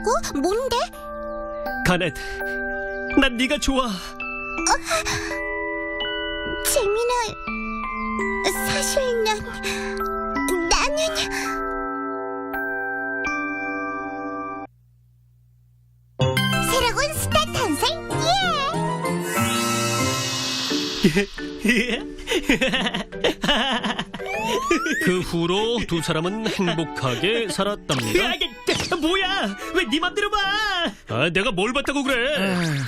있다고? 뭔데? 가넷, 난 네가 좋아. 재민아, 사실 난 나는 새로운 스타 탄생 예! 그 후로 두 사람은 행복하게 살았답니다. 뭐야? 왜 네 맘대로 봐? 아, 내가 뭘 봤다고 그래?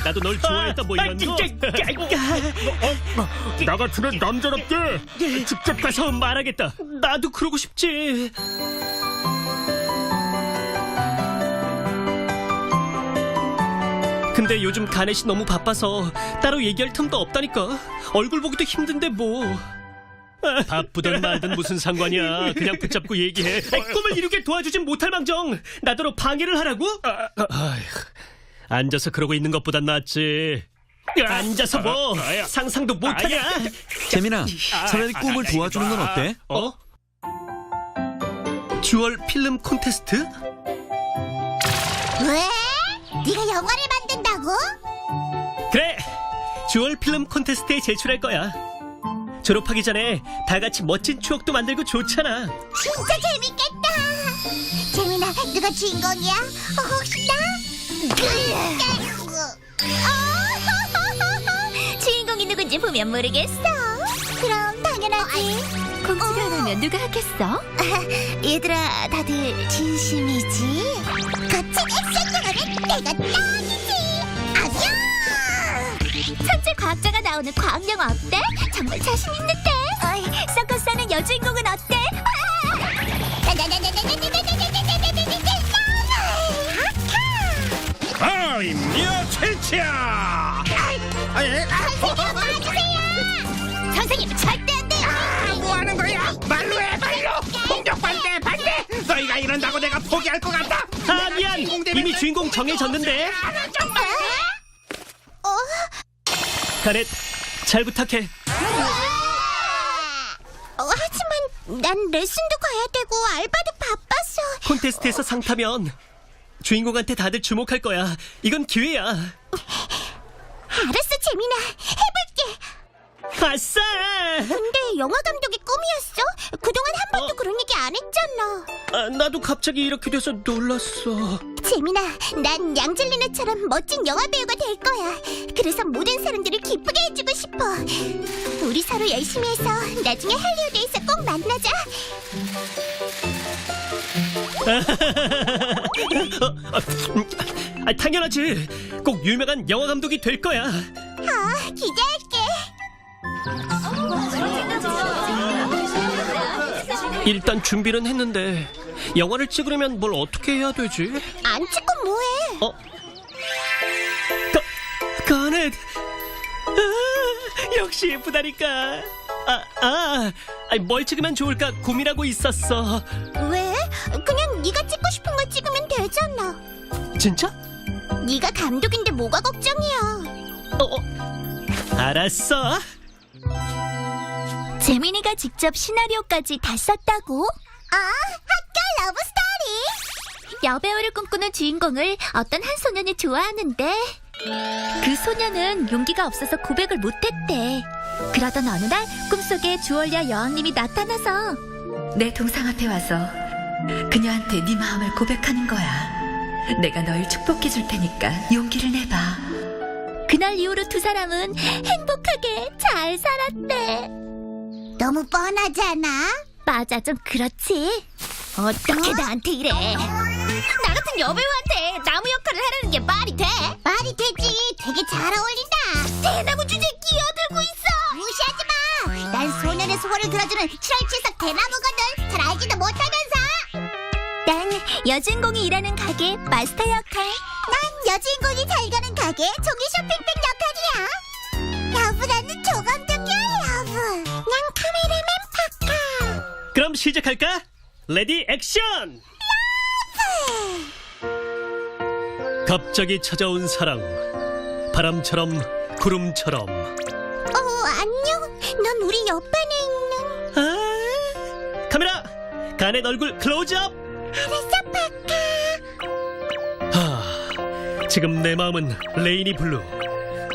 나도 널 좋아했다 뭐 이런 거. 나 같으면 남자답게 직접 가서 말하겠다. 나도 그러고 싶지. 근데 요즘 가넷이 너무 바빠서 따로 얘기할 틈도 없다니까. 얼굴 보기도 힘든데 뭐. 바쁘든 말든 무슨 상관이야. 그냥 붙잡고 얘기해. 꿈을 이루게 도와주진 못할 망정. 나더러 방해를 하라고? 아휴, 앉아서 그러고 있는 것보단 낫지. 앉아서 뭐 상상도 못하냐? 재민아, 차라리 꿈을 도와주는 건 어때? 어? 듀얼 필름 콘테스트? 왜? 네가 영화를 만든다고? 그래! 듀얼 필름 콘테스트에 제출할 거야. 졸업하기 전에 다 같이 멋진 추억도 만들고 좋잖아. 진짜 재밌겠다. 재민아, 누가 주인공이야? 어, 혹시 나? 어, 주인공이 누군지 보면 모르겠어. 그럼 당연하지. 공지가 안 하면 누가 하겠어? 얘들아, 다들 진심이지? 거친 액션 영화는 내가. 아뷰! 천재 과학자가 나오는 과학 영화 어때? 정말 자신 있는데. 어이, 서커스 하는 여주인공은 어때? 아이 미어 첼치야 선생님 절대 안 돼요. 뭐 하는 거야 말로 해 말로 공격 반대 반대 너희가 이런다고 내가 포기할 것 같다 아, 미안! 이미 주인공 정해졌는데. 어? 가넷, 잘 부탁해. 어, 하지만 난 레슨도 가야 되고 알바도 바빠서. 콘테스트에서 상 타면 주인공한테 다들 주목할 거야. 이건 기회야. 알았어, 재민아. 해볼게. 아싸! 근데 영화 감독이 꿈이었어? 그동안 한 번도 어. 그런 얘기 안 했잖아. 아, 나도 갑자기 이렇게 돼서 놀랐어. 재민아, 난 양젤리나처럼 멋진 영화 배우가 될 거야. 그래서 모든 사람들을 기쁘게 해주고 싶어. 우리 서로 열심히 해서 나중에 할리우드에서 꼭 만나자. 아, 당연하지. 꼭 유명한 영화 감독이 될 거야. 아, 기대할게. 일단 준비는 했는데 영화를 찍으려면 뭘 어떻게 해야 되지? 안 찍고 뭐해? 어? 가, 가넷! 아, 역시 예쁘다니까. 아, 아, 아니, 뭘 찍으면 좋을까 고민하고 있었어. 왜? 그냥 네가 찍고 싶은 거 찍으면 되잖아. 진짜? 네가 감독인데 뭐가 걱정이야? 어, 어. 알았어. 재민이가 직접 시나리오까지 다 썼다고? 아, 학교 러브 스토리. 여배우를 꿈꾸는 주인공을 어떤 한 소년이 좋아하는데 그 소년은 용기가 없어서 고백을 못했대. 그러던 어느 날 꿈속에 주얼리아 여왕님이 나타나서 내 동상 앞에 와서 그녀한테 네 마음을 고백하는 거야. 내가 널 축복해 줄 테니까 용기를 내봐. 그날 이후로 두 사람은 행복하게 잘 살았대. 너무 뻔하잖아. 맞아, 좀 그렇지. 어떻게 나한테 이래? 나 같은 여배우한테 나무 역할을 하라는 게 말이 돼? 말이 되지. 되게 잘 어울린다. 대나무 주제에 끼어들고 있어. 무시하지 마. 난 소년의 소원을 들어주는 7월 7석 대나무거든. 잘 알지도 못하면서. 난 여주인공이 일하는 가게 마스터 역할. 난 여주인공이 잘 가는 가게 종이 쇼핑백 역할이야. 그럼 시작할까? 레디 액션! 갑자기 찾아온 사랑. 바람처럼 구름처럼. 어, 안녕. 넌 우리 옆반에 있는. 아, 카메라! 가넷 얼굴 클로즈업! 알았어, 파카. 하, 지금 내 마음은 레이니 블루.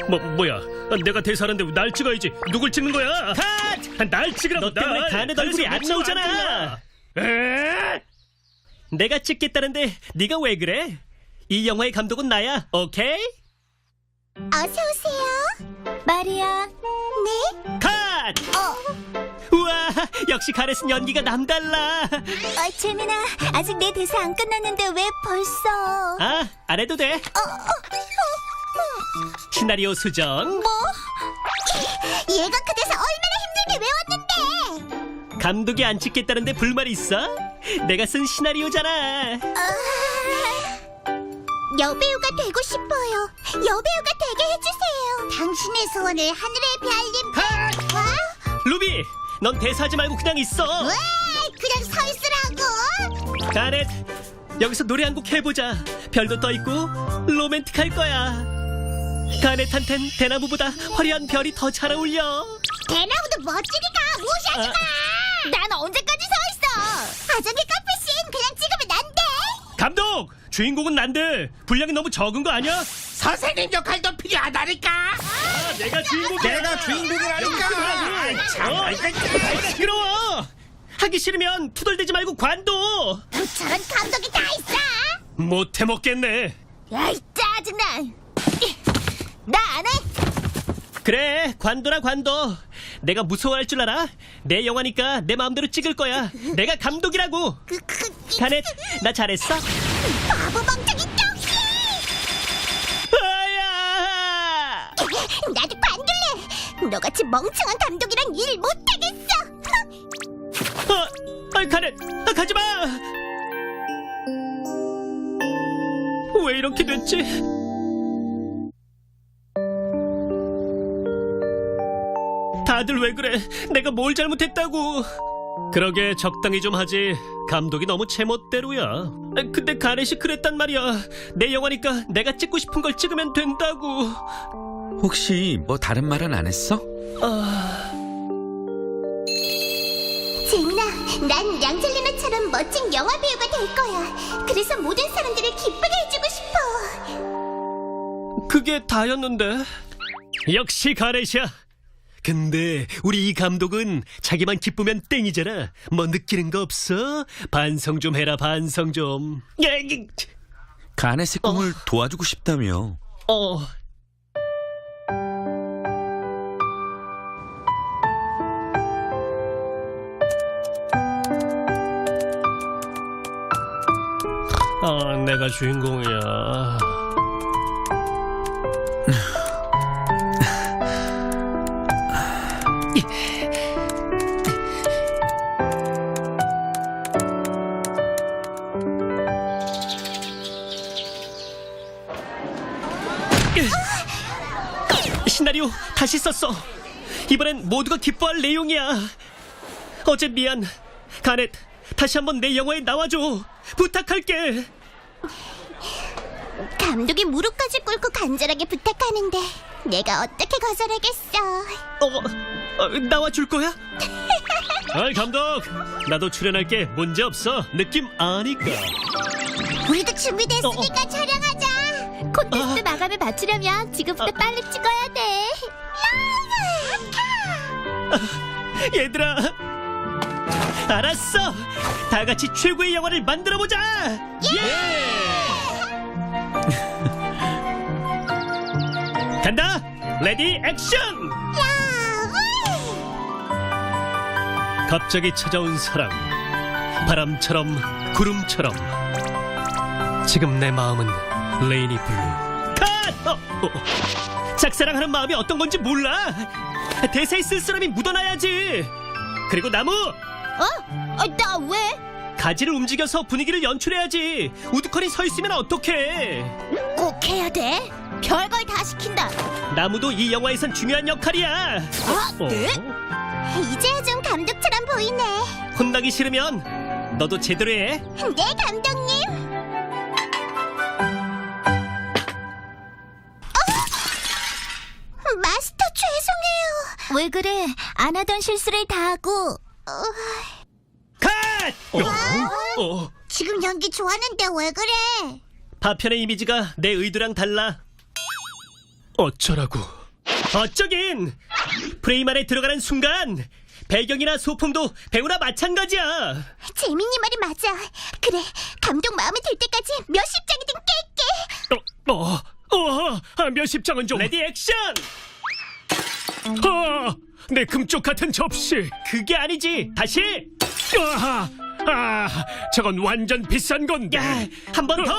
뭐 뭐야? 내가 대사하는데 왜날 찍어야지. 누굴 찍는 거야? 컷! 날 찍으라고. 너 때문에 가넷 얼굴이 안 나오잖아. 에? 내가 찍겠다는데 네가 왜 그래? 이 영화의 감독은 나야. 오케이? 어서 오세요. 마리아, 네? 컷! 어, 우와, 역시 가넷은 연기가 남달라. 어, 재민아, 아직 내 대사 안 끝났는데 왜 벌써? 아, 안 해도 돼. 시나리오 수정. 뭐? 얘가 그 대사 얼마나 힘들게 외웠는데? 감독이 안 찍겠다는데 불만 있어? 내가 쓴 시나리오잖아. 여배우가 되고 싶어요. 여배우가 되게 해주세요. 당신의 소원을 하늘에 별림. 와? 루비, 넌 대사하지 말고 그냥 있어. 왜? 그냥 서 있으라고. 가넷, 여기서 노래 한 곡 해보자. 별도 떠 있고 로맨틱할 거야. 가넷한텐 대나무보다 화려한 별이 더 잘 어울려. 대나무도 멋지니까 무시하지 마. 난 언제까지 서 있어? 아저씨 카페씬 그냥 찍으면 안 돼. 감독, 주인공은 난데 분량이 너무 적은 거 아니야? 선생님 역할도 필요하다니까. 아, 내가 주인공이야. 내가 주인공이라니까. 아이, 참, 어, 아이고, 시끄러워. 하기 싫으면 투덜대지 말고 관둬. 저런 감독이 다 있어. 못해 먹겠네. 야이 짜증나. 나 안 해. 그래, 관둬라 관둬. 내가 무서워할 줄 알아? 내 영화니까 내 마음대로 찍을 거야. 내가 감독이라고. 그, 그, 이 가넷, 나 잘했어? 바보 멍청이 똥이. 아야! 나도 관둘래. 너같이 멍청한 감독이랑 일 못하겠어. 어, 아, 가넷, 아, 가지 마. 왜 이렇게 됐지? 다들 왜 그래? 내가 뭘 잘못했다고? 그러게 적당히 좀 하지. 감독이 너무 제멋대로야. 아, 근데 가넷이 그랬단 말이야. 내 영화니까 내가 찍고 싶은 걸 찍으면 된다고. 혹시 뭐 다른 말은 안 했어? 재민아, 난 양젤리나처럼 멋진 영화 배우가 될 거야. 그래서 모든 사람들을 기쁘게 해주고 싶어. 그게 다였는데. 역시 가넷이야. 근데 우리 이 감독은 자기만 기쁘면 땡이잖아. 뭐 느끼는 거 없어? 반성 좀 해라 반성 좀. 야, 이- 가넷의 꿈을 도와주고 싶다며. 어. 아, 내가 주인공이야. 시나리오 다시 썼어. 이번엔 모두가 기뻐할 내용이야. 어제 미안. 가넷, 다시 한번 내 영화에 나와줘. 부탁할게. 감독이 무릎까지 꿇고 간절하게 부탁하는데 내가 어떻게 거절하겠어. 어, 어, 나와줄 거야? 어이, 감독. 나도 출연할게. 문제 없어. 느낌 아니까. 우리도 준비됐으니까 촬영하자. 콘테스트 마감에 맞추려면 지금부터 빨리 찍어야 돼. 얘들아. 알았어. 다 같이 최고의 영화를 만들어 보자. 예! 간다. 레디 액션. 갑자기 찾아온 사랑. 바람처럼 구름처럼. 지금 내 마음은 레이니 블루. 컷! 어, 어. 짝사랑하는 마음이 어떤 건지 몰라. 대사에 쓸 사람이 묻어놔야지. 그리고 나무 어? 나 왜? 가지를 움직여서 분위기를 연출해야지. 우두커니 서 있으면 어떡해? 꼭 해야 돼? 별걸 다 시킨다. 나무도 이 영화에선 중요한 역할이야. 아, 어? 이제야 좀 감독처럼 보이네. 혼나기 싫으면 너도 제대로 해. 네, 감독님. 왜 그래? 안 하던 실수를 다 하고. 컷! 어? 어? 지금 연기 좋았는데 왜 그래? 파편의 이미지가 내 의도랑 달라. 어쩌라고? 어쩌긴! 프레임 안에 들어가는 순간 배경이나 소품도 배우나 마찬가지야. 재민이 말이 맞아. 그래, 감독 마음에 들 때까지 몇십 장이든 깰게. 어, 어, 어, 아, 몇십 장은 좀. 레디 액션! 아, 내 금쪽 같은 접시. 그게 아니지. 다시. 아, 아, 저건 완전 비싼 건데. 한번 더.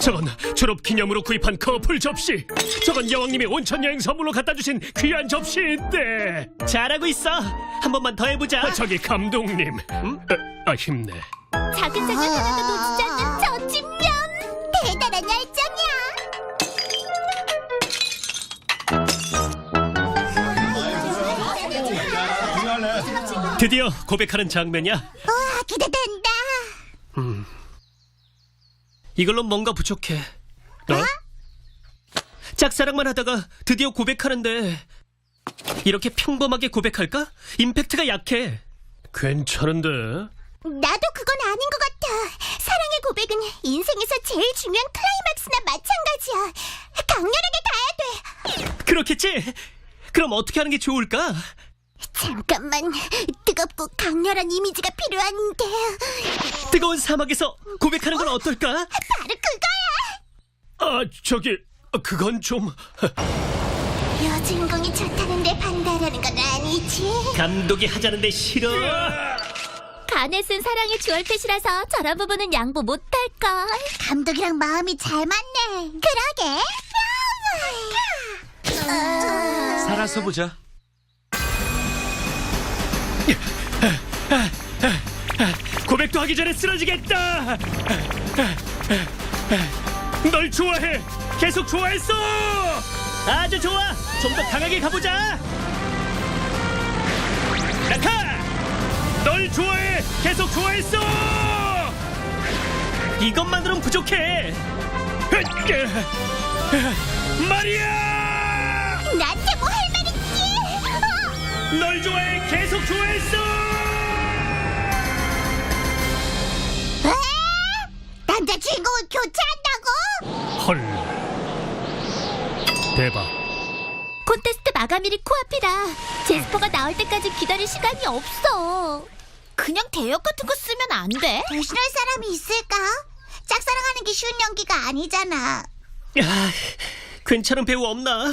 저건 졸업 기념으로 구입한 커플 접시. 저건 여왕님이 온천 여행 선물로 갖다 주신 귀한 접시인데. 잘하고 있어. 한 번만 더 해보자. 저기 감독님. 음? 아, 아, 힘내. 작은 장면 하나도 놓치지 드디어 고백하는 장면이야. 우와, 기대된다. 이걸로 뭔가 부족해. 어? 짝사랑만 하다가 드디어 고백하는데 이렇게 평범하게 고백할까? 임팩트가 약해. 괜찮은데. 나도 그건 아닌 것 같아. 사랑의 고백은 인생에서 제일 중요한 클라이막스나 마찬가지야. 강렬하게 가야 돼. 그렇겠지? 그럼 어떻게 하는 게 좋을까? 잠깐만, 뜨겁고 강렬한 이미지가 필요한데. 뜨거운 사막에서 고백하는 건 어떨까? 바로 그거야. 아, 저기 그건 좀 여주인공이 좋다는데 반대하려는 건 아니지. 감독이 하자는데 싫어. 가넷은 사랑의 주얼펫이라서 저런 부분은 양보 못할걸. 감독이랑 마음이 잘 맞네. 그러게. 살아서 보자. 고백도 하기 전에 쓰러지겠다. 널 좋아해. 계속 좋아했어. 아주 좋아. 좀 더 강하게 가보자. 나카. 널 좋아해. 계속 좋아했어. 이것만으론 부족해. 마리아. 나한테? 널 좋아해. 계속 좋아했어. 어? 남자 주인공을 교체한다고? 헐. 대박. 콘테스트 마감일이 코앞이라 제스퍼가 나올 때까지 기다릴 시간이 없어. 그냥 대역 같은 거 쓰면 안 돼? 대신할 사람이 있을까? 짝사랑하는 게 쉬운 연기가 아니잖아. 야, 괜찮은 배우 없나?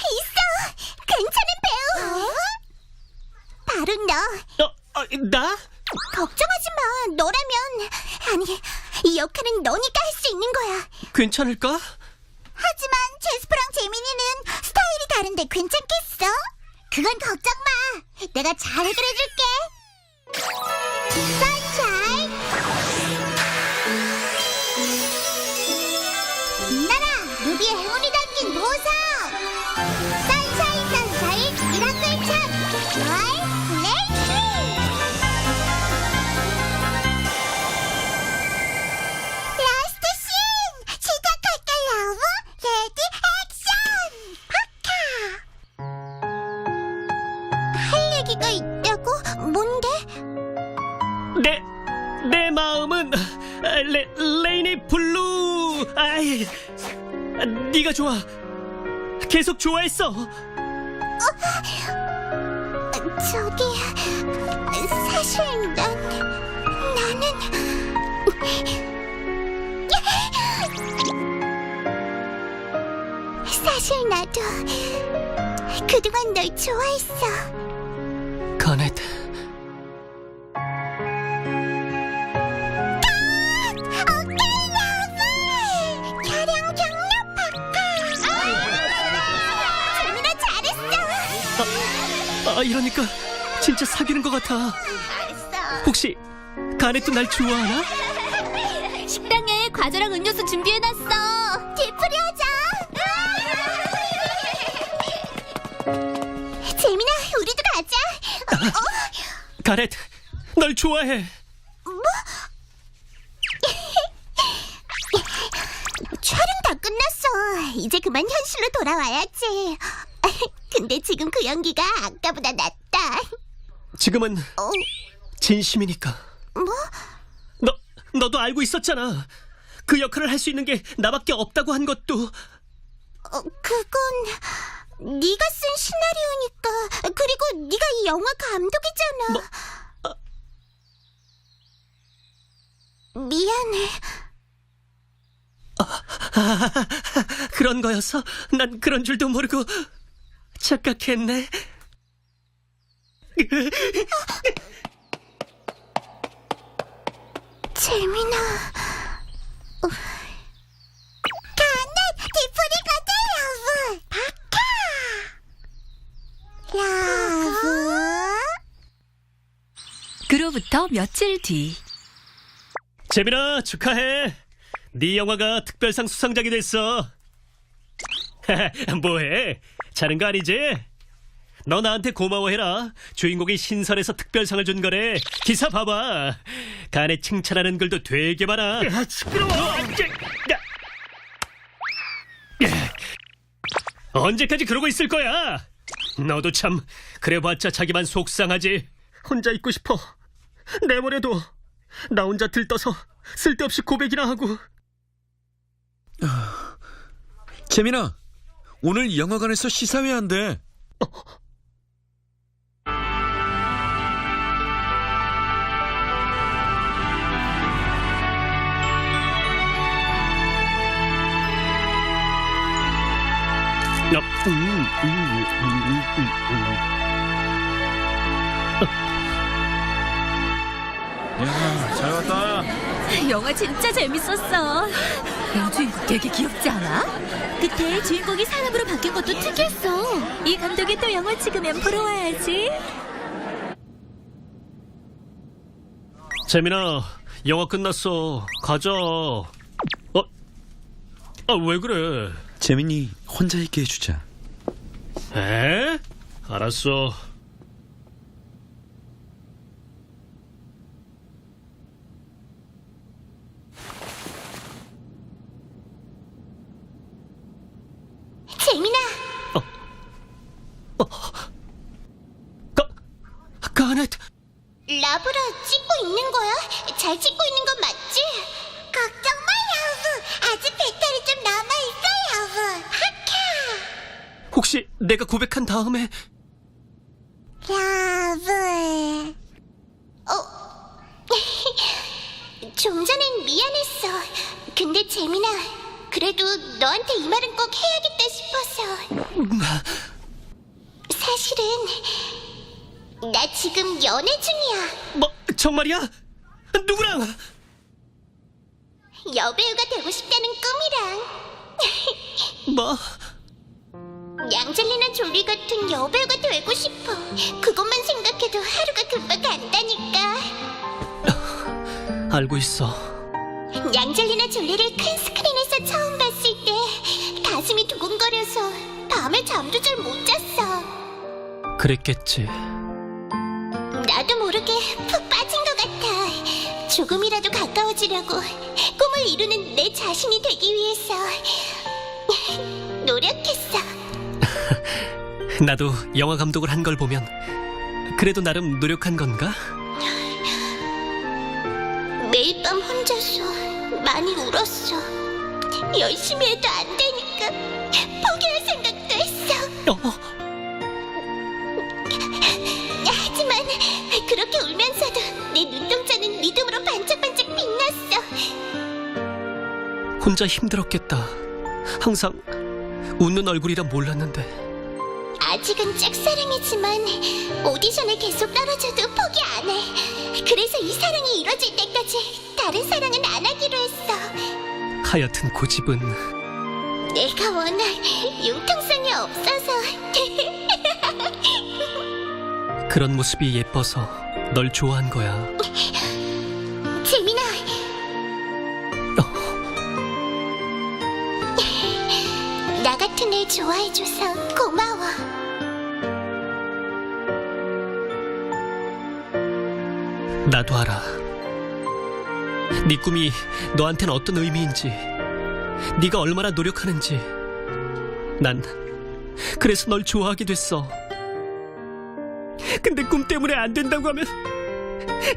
있어! 괜찮은 배우! 바로 너. 어, 어, 나? 걱정하지 마. 너라면. 아니, 이 역할은 너니까 할 수 있는 거야. 괜찮을까? 하지만 제스퍼랑 재민이는 스타일이 다른데 괜찮겠어? 그건 걱정 마. 내가 잘 해결해줄게. 얘기가 있다고? 뭔데? 내, 내 마음은 아, 레, 레이니 블루. 아이, 아, 네가 좋아. 계속 좋아했어. 저기, 사실 난, 나는. 사실 나도 그동안 널 좋아했어. 아, 이러니까 진짜 사귀는 것 같아. 혹시 가넷도 날 좋아하나? 식당에 과자랑 음료수 준비해놨어. 뒤풀이 하자! 재민아, 우리도 가자! 가넷, 널 좋아해. 촬영 다 끝났어. 이제 그만 현실로 돌아와야지. 근데 지금 그 연기가 아까보다 낫다. 지금은 어, 진심이니까. 뭐? 너 너도 알고 있었잖아. 그 역할을 할 수 있는 게 나밖에 없다고 한 것도 어, 그건 네가 쓴 시나리오니까. 그리고 네가 이 영화 감독이잖아. 미안해. 그런 거였어. 난 그런 줄도 모르고 착각했네. 재민아. 가는 디프리 같아, 여보. 바카. 여보. 그로부터 며칠 뒤 재민아 축하해. 네 영화가 특별상 수상작이 됐어. 뭐해? 자는 거 아니지? 너 나한테 고마워해라. 주인공이 신선해서 특별상을 준 거래. 기사 봐봐. 간에 칭찬하는 글도 되게 많아. 시끄러워. 언제까지 그러고 있을 거야? 너도 참 그래봤자 자기만 속상하지. 혼자 있고 싶어. 내버려둬. 나 혼자 들떠서 쓸데없이 고백이나 하고. 재민아, 오늘 영화관에서 시사회 한대. 어, 음, 음, 음, 야, 잘 왔다. 영화 진짜 재밌었어. 여주인공 되게 귀엽지 않아? 그때 주인공이 사람으로 바뀐 것도 특이했어. 이 감독이 또 영화 찍으면 보러 와야지. 재민아, 영화 끝났어. 가자. 어? 아, 왜 그래? 재민이 혼자 있게 해주자. 에? 알았어. 재민아. 가, 가넷. 라브라 찍고 있는 거야? 잘 찍고 있는 건 맞지? 걱정 마, 여보. 아직 배탈이 좀 남아 있어, 여보. 하카. 혹시 내가 고백한 다음에 여보. 어? 좀 전엔 미안했어. 근데 재민아, 그래도 너한테 이 말은 꼭 해야겠다 싶어서. 사실은 나 지금 연애 중이야. 뭐 정말이야? 누구랑? 여배우가 되고 싶다는 꿈이랑 뭐? 양젤리나 졸리 같은 여배우가 되고 싶어. 그것만 생각해도 하루가 금방 간다니까. 알고 있어. 양젤리나 졸리를 큰 스크린에서 처음 봤을 때 가슴이 두근거려서 밤에 잠도 잘 못 잤어. 그랬겠지. 나도 모르게 푹 빠진 것 같아. 조금이라도 가까워지려고 꿈을 이루는 내 자신이 되기 위해서 노력했어. 나도 영화 감독을 한 걸 보면 그래도 나름 노력한 건가? 매일 밤 혼자서 많이 울었어. 열심히 해도 안 되니까 포기할 생각도 했어. 어, 하지만 그렇게 울면서도 내 눈동자는 믿음으로 반짝반짝 빛났어. 혼자 힘들었겠다. 항상 웃는 얼굴이라 몰랐는데. 아직은 짝사랑이지만 오디션에 계속 떨어져도 포기 안 해. 그래서 이 사랑이 이뤄질 때까지 다른 사랑은 안 하기로 했어. 하여튼 고집은 내가 워낙 융통성이 없어서 그런 모습이 예뻐서 널 좋아한 거야. 재민아 나 같은 애 좋아해줘서 고마워 나도 알아. 네 꿈이 너한텐 어떤 의미인지, 네가 얼마나 노력하는지. 난 그래서 널 좋아하게 됐어. 근데 꿈 때문에 안 된다고 하면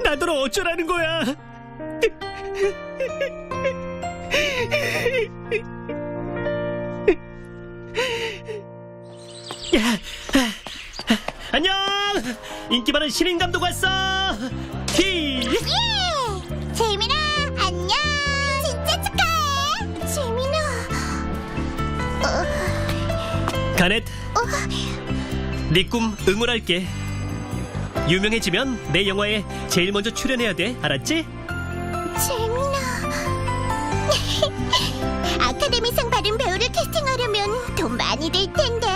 나더러 어쩌라는 거야? 야, 안녕! 인기 많은 신인 감독 왔어! 티! 가넷, 네 꿈 응원할게. 유명해지면 내 영화에 제일 먼저 출연해야 돼, 알았지? 재민아. 아카데미상 받은 배우를 캐스팅하려면 돈 많이 들 텐데.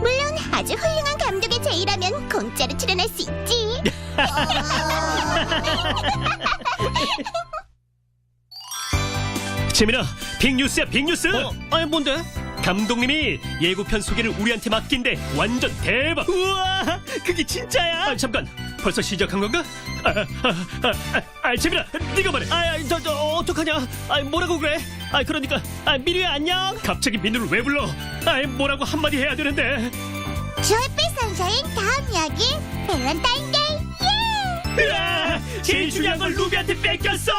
물론 아주 훌륭한 감독의 제의라면 공짜로 출연할 수 있지. 재민아, 빅뉴스야, 빅뉴스! 어, 아니, 뭔데? 감독님이 예고편 소개를 우리한테 맡긴대. 완전 대박! 우와, 그게 진짜야? 아, 잠깐, 벌써 시작한 건가? 아, 아, 아, 아, 아 재민아, 네가 말해. 아, 아, 저, 저, 어떡하냐? 아, 뭐라고 그래? 아, 그러니까, 아, 미리야, 안녕? 갑자기 민우를 왜 불러? 아, 뭐라고 한마디 해야 되는데. 조이빛 선샤인 다음 이야기 밸런타인데이 예! 으아, 제일 중요한 걸 루비한테 뺏겼어!